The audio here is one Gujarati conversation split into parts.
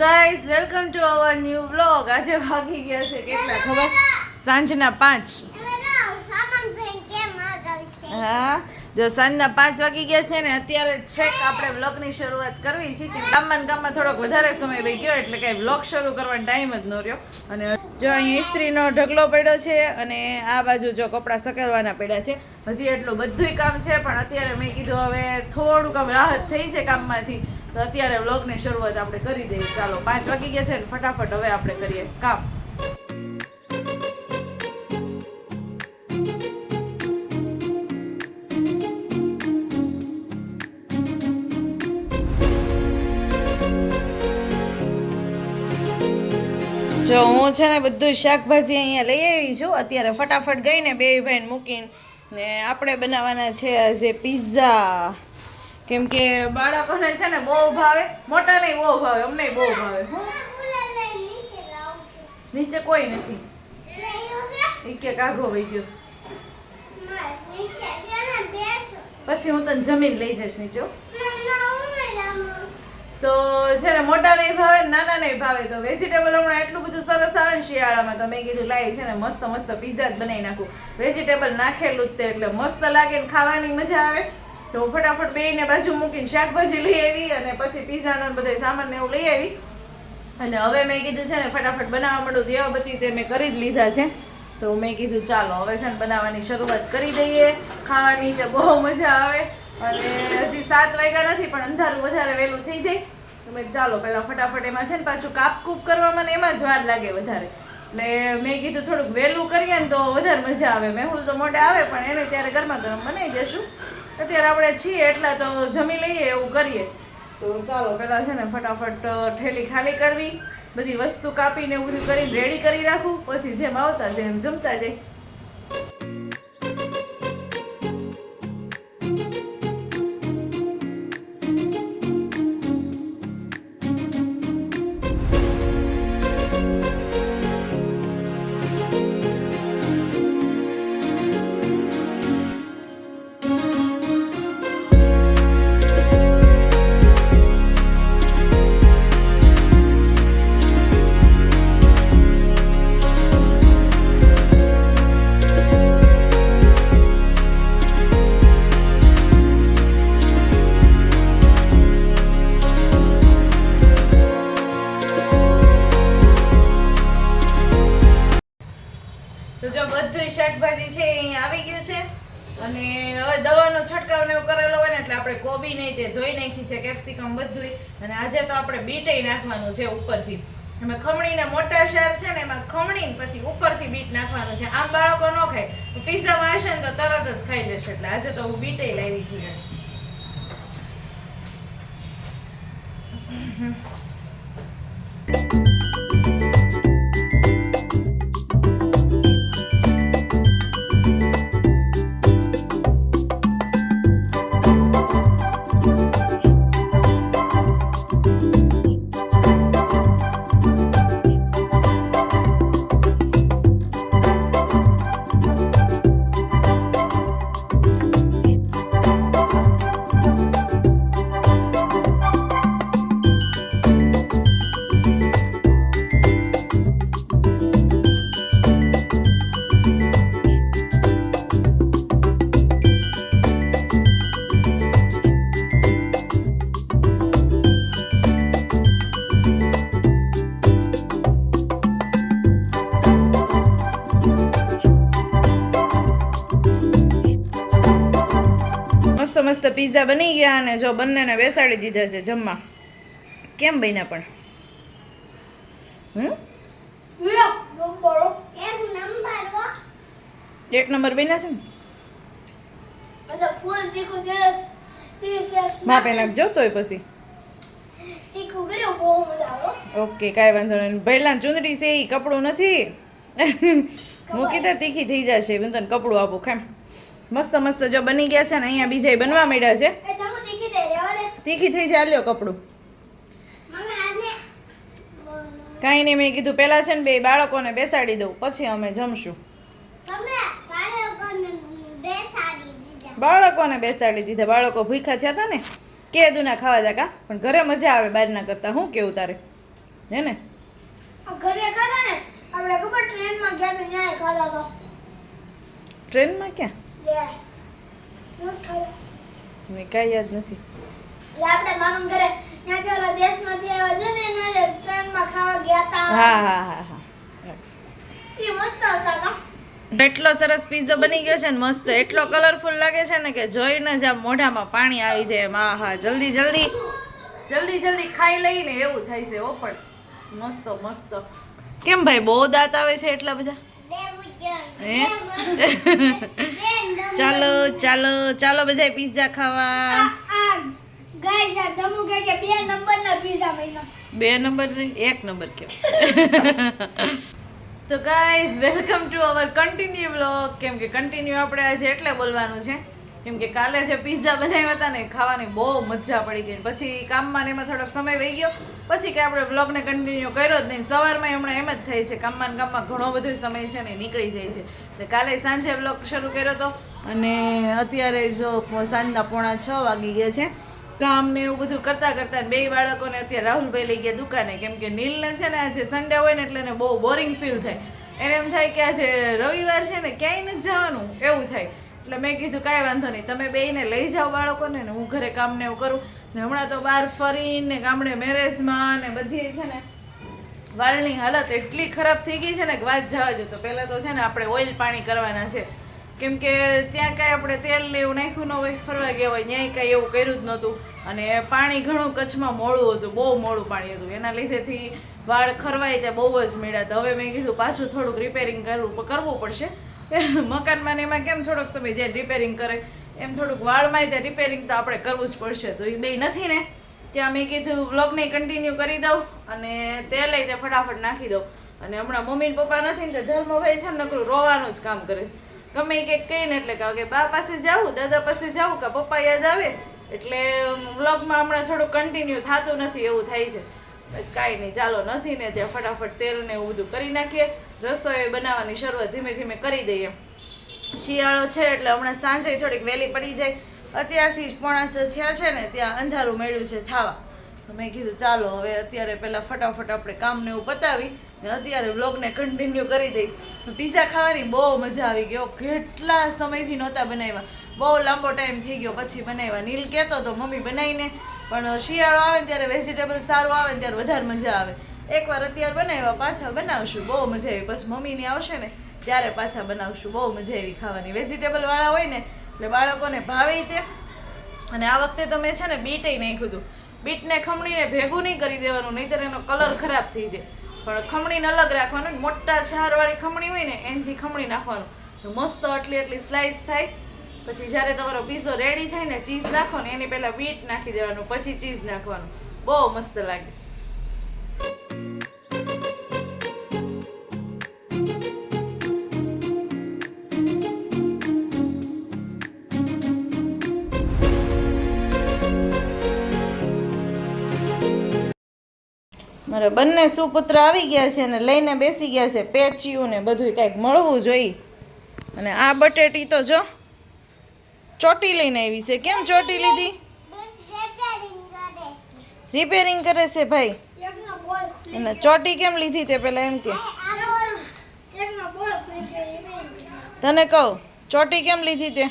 Guys welcome to our new vlog આજે વાગી ગયા છે કેટલા, ખબર? સાંજના પાંચ. હા, જો સાંજના પાંચ વાગી ગયા છે ને, અત્યારે છેક આપણે વ્લોગની શરૂઆત કરવી છે. કે ગામમાં ગામમાં થોડોક વધારે સમય વહી ગયો એટલે કાંઈ વ્લોગ શરૂ કરવાનો ટાઈમ જ ન રહ્યો. અને જો અહીં ઇસ્ત્રીનો ઢગલો પડ્યો છે, અને આ બાજુ જો કપડાં સકેરવાના પડ્યા છે. હજી એટલું બધુંય કામ છે, પણ અત્યારે મેં કીધું હવે થોડુંક આમ રાહત થઈ છે કામમાંથી. તો અત્યારે વ્લોગની શરૂઆત આપણે કરી દઈએ. ચાલો, પાંચ વાગી ગયા છે ને ફટાફટ હવે આપણે કરીએ કામ. જો હું છે ને બધું શાકભાજી અહીંયા લઈ આવી છું. અત્યારે ફટાફટ ગઈને બે ભાઈને મૂકીને ને આપણે બનાવવાના છે આજે પિઝા કેમ કે બાળકોને છે ને બહુ ભાવે મોટા નહીં બહુ ભાવે અમને બહુ ભાવે. હું નીચે કોઈ નથી. એ કે કાઘો વહી ગયો પછી હું તને જમીન લઈ જઈશ નીચે તો છે ને મોટા નહીં ભાવે નાના નહીં ભાવે તો વેજીટેબલ હમણાં એટલું બધું સરસ આવે ને શિયાળામાં તો મેં કીધું લાવી છે ને મસ્ત મસ્ત પીઝા જ બનાવી નાખું. વેજીટેબલ નાખેલું જ તે એટલે મસ્ત લાગે ને ખાવાની મજા આવે. તો ફટાફટ બેયને બાજુ મૂકીને શાકભાજી લઈ આવી અને પછી પિઝાનો બધો સામાન ને એવું લઈ આવી. અને હવે મેં કીધું છે ને ફટાફટ બનાવવા માંડું દેવાબતી તે મેં કરી જ લીધા છે. તો મેં કીધું ચાલો હવે છે ને બનાવવાની શરૂઆત કરી દઈએ. ખાવાની તો બહુ મજા આવે. અને હજી સાત વાગ્યા નથી, પણ અંધારું વધારે વહેલું થઈ જાય. તો મેં ચાલો પહેલાં ફટાફટ એમાં છે ને પાછું કાપ કૂપ કરવામાં ને એમાં જ વાર લાગે વધારે. એટલે મેં કીધું થોડુંક વહેલું કરીએ ને તો વધારે મજા આવે. મેહુલ તો મોઢે આવે, પણ એને ત્યારે ગરમા ગરમ બનાવી દેશું. અત્યારે આપણે છીએ એટલા તો જમી લઈએ, એવું કરીએ. તો ચાલો, પેલા છે ને ફટાફટ ઠેલી ખાલી કરવી, બધી વસ્તુ કાપીને બધું કરીને રેડી કરી રાખું, પછી જેમ આવતા, જેમ જમતા જાય. અહીંયા આવી ગયું છે. અને હવે દવાનો છંટકાવ ને એવું કરેલો હોય ને એટલે આપણે કોબી નહીં તે ધોઈ નાખી છે, કેપ્સિકમ બધું અને આજે તો આપણે બીટય નાખવાનું છે ઉપરથી. એમાં ખમણીને મોટા શાર છે ને એમાં ખમણી પછી ઉપરથી બીટ નાખવાનું છે. આમ બાળકો ન ખાય. પિઝામાં હશે ને તો તરત જ ખાઈ લેશે એટલે આજે તો હું બીટે લાવી છું યાર. મસ્ત મસ્ત પિઝા બની ગયા અને જો બંનેને બેસાડી દીધા છે જમવા. કેમ બન્યા પણ? એક નંબર બન્યા છે ને? માપે નાખજો તોય પછી. ઓકે, કાંઈ વાંધો નહીં. પહેલા ચૂંદડી છે એ કપડું નથી. મૂકી તો તીખી થઈ જશે. હું તને કપડું આપું ખામ મસ્ત મસ્ત જો બની ગયા છે ને અહીંયા બીજા બનવા માંડ્યા છે. તીખી થઈ જાય લ્યો કપડું. કાંઈ નહીં મેં કીધું પહેલાં છે ને બે બાળકોને બેસાડી દઉં પછી અમે જમશું. બાળકોને બેસાડી દીધા. બાળકો ભૂખ્યા થયા હતા ને કે દુના ખાવા જાકા પણ ઘરે મજા આવે બહારના કરતા. હું કેવું તારે? હે ને? ઘરે ખાધા ને? આપણે ખબર ટ્રેનમાં ગયા તો ખાધા તો. ટ્રેનમાં ક્યાં? મને કાંઈ યાદ નથી. આપણે મામા ઘરે ત્યાંથી ઓલા દેશમાંથી આવ્યા છે ને એના ટ્રેનમાં ખાવા ગયા હતા હા હા હા હા. એ મસ્ત હતા કા? એટલો સરસ પીઝો બની ગયો છે ને મસ્ત. એટલો કલરફુલ લાગે છે ને કે જોઈને જ આમ મોઢામાં પાણી આવી જાય એમ. આ હા જલ્દી જલ્દી જલ્દી જલ્દી ખાઈ લઈને એવું થાય છે ઓ પણ. મસ્ત મસ્ત. કેમ ભાઈ બહુ દાંત આવે છે એટલા બધા? ચાલો ચાલો ચાલો બધા પીઝા ખાવા. બે નંબરના પીઝા બે નંબર એક નંબર કેમ તો guys welcome to our continue blog કેમ કે કન્ટિન્યુ આપણે આજે એટલે બોલવાનું છે. કેમ કે કાલે જે પિઝા બનાવ્યા હતા ને, ખાવાની બહુ મજા પડી ગઈ પછી કામમાં એમાં થોડોક સમય વહી ગયો. પછી કે આપણે વ્લોગને કન્ટિન્યુ કર્યો જ નહીં. સવારમાં હમણાં એમ જ થાય છે, કામમાં કામમાં ઘણો બધો સમય છે ને નીકળી જાય છે. એટલે કાલે સાંજે વ્લોગ શરૂ કર્યો હતો અને અત્યારે જો સાંજના પોણા છ વાગી ગયા છે. કામ ને એવું બધું કરતાં કરતાં બે બાળકોને અત્યારે રાહુલભાઈ લઈ ગયા દુકાને. કેમ કે નીલને છે ને આજે સન્ડે હોય ને એટલે એને બહુ બોરિંગ ફીલ થાય. એને એમ થાય કે આજે રવિવાર છે ને ક્યાંય નથી જવાનું. એવું થાય. એટલે મેં કીધું, કાંઈ વાંધો નહીં. તમે બેયને લઈ જાઓ બાળકોને ને હું ઘરે કામ ને એવું કરું. ને હમણાં તો બહાર ફરીને ગામડે મેરેજમાં ને બધી છે ને વાળની હાલત એટલી ખરાબ થઈ ગઈ છે ને કે વાત જવા જો તો પહેલાં તો છે ને આપણે ઓઇલ પાણી કરવાના છે. કેમ કે ત્યાં કાંઈ આપણે તેલ ને એવું નાખ્યું ન હોય, ફરવા ગયા હોય, ન્યાય કાંઈ એવું કર્યું જ નહોતું. અને પાણી ઘણું કચ્છમાં મોડું હતું, બહુ મોડું પાણી હતું. એના લીધેથી વાળ ખરવાય ત્યાં બહુ જ મેળ્યા હતા. હવે મેં કીધું પાછું થોડુંક રિપેરિંગ કરવું કરવું પડશે. મકાનમાં એમાં કેમ થોડોક સમય જે રિપેરિંગ કરે, એમ થોડુંક વાળમાં તે રિપેરિંગ તો આપણે કરવું જ પડશે. તો એ બે નથી ને ત્યાં મેં કીધું વ્લોગને કન્ટિન્યુ કરી દઉં અને તે લઈ તે ફટાફટ નાખી દઉં. અને હમણાં મમ્મી પપ્પા નથી ને તો ધર્મભાઈ છે ને નકરું રોવાનું જ કામ કરે છે. ગમે કંઈક કહીને એટલે કે બા પાસે જાવું દાદા પાસે જાવું કે પપ્પા યાદ આવે, એટલે વ્લોગમાં હમણાં થોડું કન્ટિન્યુ થતું નથી એવું થાય છે. કાંઈ નહીં, ચાલો નથી ને ત્યાં ફટાફટ તેલ ને એવું બધું કરી નાખીએ. રસોઈ બનાવવાની શરૂઆત ધીમે ધીમે કરી દઈએ. શિયાળો છે એટલે હમણાં સાંજે થોડીક વહેલી પડી જાય. અત્યારથી જ પોણા થયા છે ને, ત્યાં અંધારું મળ્યું છે થાવા. મેં કીધું, ચાલો હવે અત્યારે પહેલાં ફટાફટ આપણે કામને એવું પતાવી અત્યારે વ્લોગને કન્ટિન્યુ કરી દઈ. પીઝા ખાવાની બહુ મજા આવી ગયો કેટલા સમયથી નહોતા બનાવ્યા. બહુ લાંબો ટાઈમ થઈ ગયો, પછી બનાવ્યા. નીલ કહેતો તો મમ્મી બનાવીને પણ શિયાળો આવે ત્યારે વેજીટેબલ સારું આવે ને ત્યારે વધારે મજા આવે. એકવાર અત્યારે બનાવ્યા, પાછા બનાવશું. બહુ મજા આવી. પછી મમ્મીની આવશે ને, ત્યારે પાછા બનાવશું. બહુ મજા આવી ખાવાની. વેજીટેબલ વાળા હોય ને, એટલે બાળકોને ભાવે તે. અને આ વખતે તો મેં છે ને બીટે નાખ્યું હતું. બીટને ખમણીને ભેગું નહીં કરી દેવાનું, નહીંતર એનો કલર ખરાબ થઈ જાય. પણ ખમણીને અલગ રાખવાનું. મોટા છારવાળી ખમણી હોય ને, એનાથી ખમણી નાખવાનું. તો મસ્ત આટલી આટલી સ્લાઇસ થાય. પછી જ્યારે તમારો પીઝો રેડી થાય ને ચીઝ નાખો ને, એની પહેલાં બીટ નાખી દેવાનું, પછી ચીઝ નાખવાનું. બહુ મસ્ત લાગે. મારા બંને સુપુત્ર આવી ગયા છે અને લઈને બેસી ગયા છે, પેચ્યું ને બધું કાંઈક મળવું જોઈએ. અને આ બટેટી તો જો ચોટી લઈને આવી છે. કેમ ચોટી લીધી? રિપેરિંગ કરે છે ભાઈ. અને ચોટી કેમ લીધી તે પેલા એમ કે. તને કહું ચોટી કેમ લીધી તે?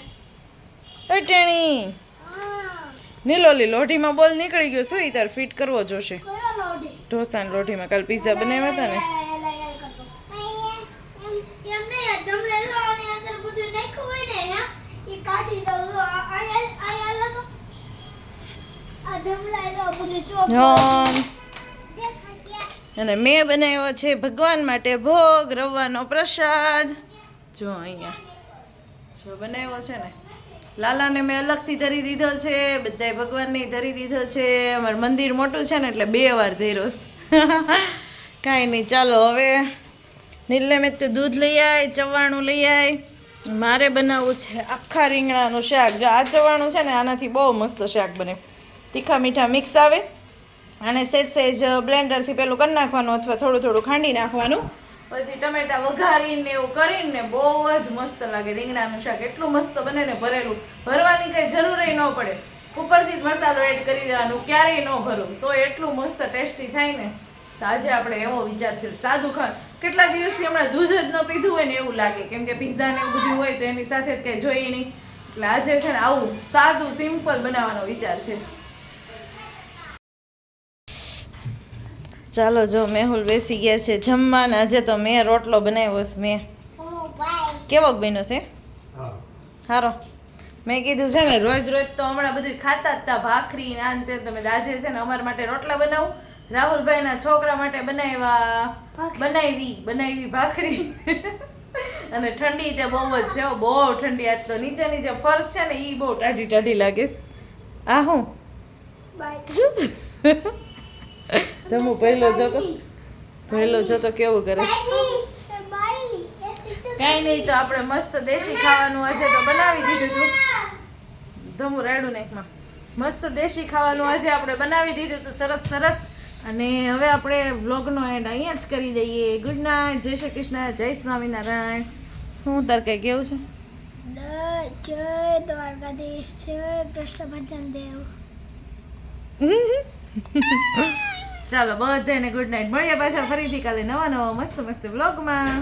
એ ટેણી. લીલો લોઢીમાં બોલ નીકળી ગયો શું ઈ તાર ફિટ કરવો જોશે. ઢોસા ઢોસાની લોઢીમાં કાલ પીઝા બનાવ્યા હતા ને એમ નહીં જમલે જો આની અંદર બધું નાખ્યું હોય ને હે એ કાઢી દઉં જો આ આ આ લો તો આ જમલા જો બધું ચોપ હમ. અને મેં બનાવ્યો છે ભગવાન માટે ભોગ રવાનો પ્રસાદ. જો અહીંયા. જો બનાવ્યો છે ને. લાલાને મેં અલગથી ધરી દીધો છે બધાય ભગવાનને ધરી દીધો છે. અમારું મંદિર મોટું છે ને એટલે બે વાર ધર્યો કાંઈ નહીં, ચાલો હવે નીલે મેં તો દૂધ લઈ આય, ચવાણું લઈ આય. મારે બનાવવું છે આખા રીંગણાનું શાક. આ ચવાણું છે ને, આનાથી બહુ મસ્ત શાક બને. તીખા મીઠા મિક્સ આવે. અને સેજ સેજ બ્લેન્ડરથી પેલું કરી નાખવાનું અથવા થોડું થોડું ખાંડી નાખવાનું. પછી ટમેટા વઘારીને એવું કરીને બહુ જ મસ્ત લાગે. રીંગણાનું શાક એટલું મસ્ત બને ને ભરેલું. ભરવાની કંઈ જરૂરય ન પડે. ઉપરથી જ મસાલો એડ કરી દેવાનું, ક્યારેય ન ભરું. તો એટલું મસ્ત ટેસ્ટી થાય ને. તો આજે આપણે એવો વિચાર છે, સાદું ખાવ કેટલા દિવસથી હમણાં દૂધ જ ન પીધું હોય ને એવું લાગે. કેમ કે પીઝા ને એવું બધું હોય તો એની સાથે જ કંઈ જોઈએ નહીં. એટલે આજે છે ને આવું સાદું સિમ્પલ બનાવવાનો વિચાર છે. ચાલો જો મેહુલ બેસી ગયા છે જમવાના. આજે તો મેં રોટલો બનાવ્યો છે મેં. કેવો બન્યો છે? સારો મેં કીધું છે ને રોજ રોજ તો હમણાં બધું ખાતા જ હતા ભાખરી ને આ તે તમે આજે છે ને અમારા માટે રોટલા બનાવું. રાહુલભાઈના છોકરા માટે બનાવ્યા. બનાવી બનાવી ભાખરી. અને ઠંડી તે બહુ જ છે હો, બહુ ઠંડી. આજ તો નીચે નીચે ફર્શ છે ને એ બહુ ટાઢી ટાઢી લાગે છે. આ હું? બાય તમે પહેલો જોતો પહેલો જોતો કેવું કરે? કઈ નહીં તો આપણે મસ્ત દેશી ખાવાનું આજે તો બનાવી દીધું હતું ધમુ રાયડું નાખમાં મસ્ત દેશી ખાવાનું આજે આપણે બનાવી દીધું હતું સરસ સરસ. અને હવે આપણે વ્લોગનો એન્ડ અહીંયા જ કરી દઈએ. ગુડ નાઇટ જય શ્રી કૃષ્ણ. જય સ્વામિનારાયણ. શું તાર કઈ કેવું છે? જય દ્વારકાધીશ. જય કૃષ્ણ ભજન દેવ. ચાલો બધાને ગુડ નાઇટ મળીએ પાછા ફરીથી કાલે નવા નવા મસ્ત મસ્ત વ્લોગમાં